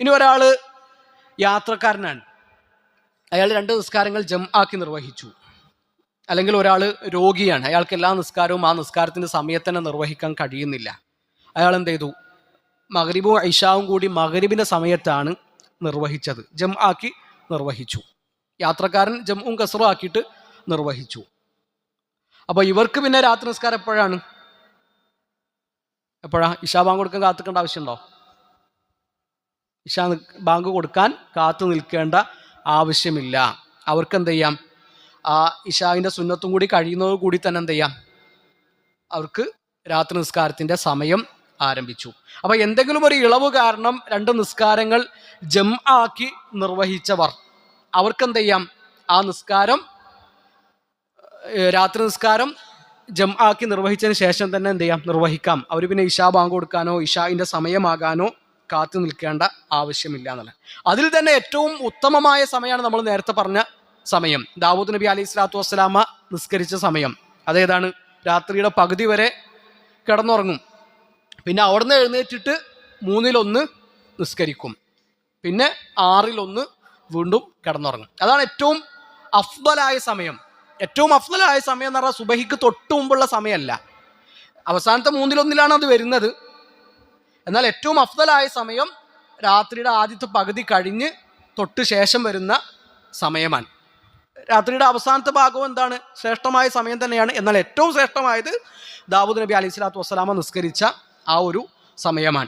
ഇനി ഒരാൾ യാത്രക്കാരനാണ്. അയാൾ രണ്ട് നിസ്കാരങ്ങൾ ജം ആക്കി നിർവഹിച്ചു. അല്ലെങ്കിൽ ഒരാൾ രോഗിയാണ്. അയാൾക്ക് എല്ലാ നിസ്കാരവും ആ നിസ്കാരത്തിന്റെ സമയത്ത് തന്നെ നിർവഹിക്കാൻ കഴിയുന്നില്ല. അയാൾ എന്ത് ചെയ്തു? മകരീബും ഐഷാവും കൂടി മകരീബിന്റെ സമയത്താണ് നിർവഹിച്ചത്. ജം ആക്കി നിർവഹിച്ചു. യാത്രക്കാരൻ ജമ്മും കസറും ആക്കിയിട്ട് നിർവഹിച്ചു. അപ്പോൾ ഇവർക്ക് പിന്നെ രാത്രി നിസ്കാരം എപ്പോഴാണ്? എപ്പോഴാ? ഇഷാ ബാങ്ക് കൊടുക്കാൻ കാത്തിക്കേണ്ട ആവശ്യമുണ്ടോ? ഇഷാ ബാങ്ക് കൊടുക്കാൻ കാത്തു നിൽക്കേണ്ട ആവശ്യമില്ല. അവർക്ക് എന്ത് ചെയ്യാം ആ ഇഷാവിന്റെ സുന്നത്തും കൂടി കഴിയുന്നത് കൂടി തന്നെ എന്ത് ചെയ്യാം അവർക്ക് രാത്രി നിസ്കാരത്തിന്റെ സമയം ആരംഭിച്ചു. അപ്പൊ എന്തെങ്കിലും ഒരു ഇളവ് കാരണം രണ്ട് നിസ്കാരങ്ങൾ ജം ആക്കി നിർവഹിച്ചവർ അവർക്ക് എന്ത് ചെയ്യാം ആ നിസ്കാരം രാത്രി നിസ്കാരം ജം ആക്കി നിർവഹിച്ചതിന് ശേഷം തന്നെ എന്ത് ചെയ്യാം നിർവഹിക്കാം. അവർ പിന്നെ ഇഷാ ബാങ്ക് കൊടുക്കാനോ ഇഷാഇന്റെ സമയമാകാനോ കാത്തു നിൽക്കേണ്ട ആവശ്യമില്ല എന്നുള്ളത്. അതിൽ തന്നെ ഏറ്റവും ഉത്തമമായ സമയമാണ് നമ്മൾ നേരത്തെ പറഞ്ഞ സമയം. ദാവൂദ് നബി അലൈഹി സ്വലാത്തു വസ്സലാമ നിസ്കരിച്ച സമയം. അതേതാണ് രാത്രിയുടെ പകുതി വരെ കിടന്നുറങ്ങും. പിന്നെ അവിടുന്ന് എഴുന്നേറ്റിട്ട് മൂന്നിലൊന്ന് നിസ്കരിക്കും. പിന്നെ ആറിലൊന്ന് വീണ്ടും കിടന്നുറങ്ങും. അതാണ് ഏറ്റവും അഫ്ബലായ സമയം. ഏറ്റവും അഫ്ബലായ സമയം എന്ന് പറഞ്ഞാൽ സുബഹിക്ക് തൊട്ട് മുമ്പുള്ള സമയമല്ല. അവസാനത്തെ മൂന്നിലൊന്നിലാണ് അത് വരുന്നത്. എന്നാൽ ഏറ്റവും അഫ്ദലായ സമയം രാത്രിയുടെ ആദ്യത്തെ പകുതി കഴിഞ്ഞ് തൊട്ട് ശേഷം വരുന്ന സമയമാണ്. രാത്രിയുടെ അവസാനത്തെ ഭാഗവും എന്താണ്? ശ്രേഷ്ഠമായ സമയം തന്നെയാണ്. എന്നാൽ ഏറ്റവും ശ്രേഷ്ഠമായത് ദാവൂദ് നബി അലൈഹി സ്വലാത്തു വസ്സലാമ നിസ്കരിച്ച ആ ഒരു സമയമാണ്.